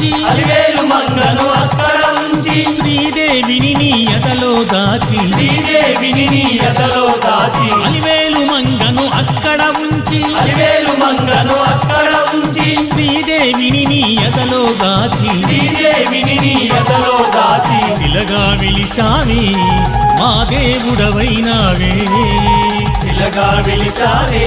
ఉంచి అలివేలు మంగను అక్కడ ఉంచి. శ్రీదేవిని నీ ఎదలో దాచి. శ్రీదేవిని నీ ఎదలో దాచి. అలివేలు మంగను అక్కడ ఉంచి. అలివేలు మంగను అక్కడ ఉంచి. శ్రీదేవిని నీ ఎదలో దాచి. శ్రీదేవిని నీ ఎదలో దాచి. శిలగా విలిసావి మా దేవుడవైనావే. శిలగా విలిచావే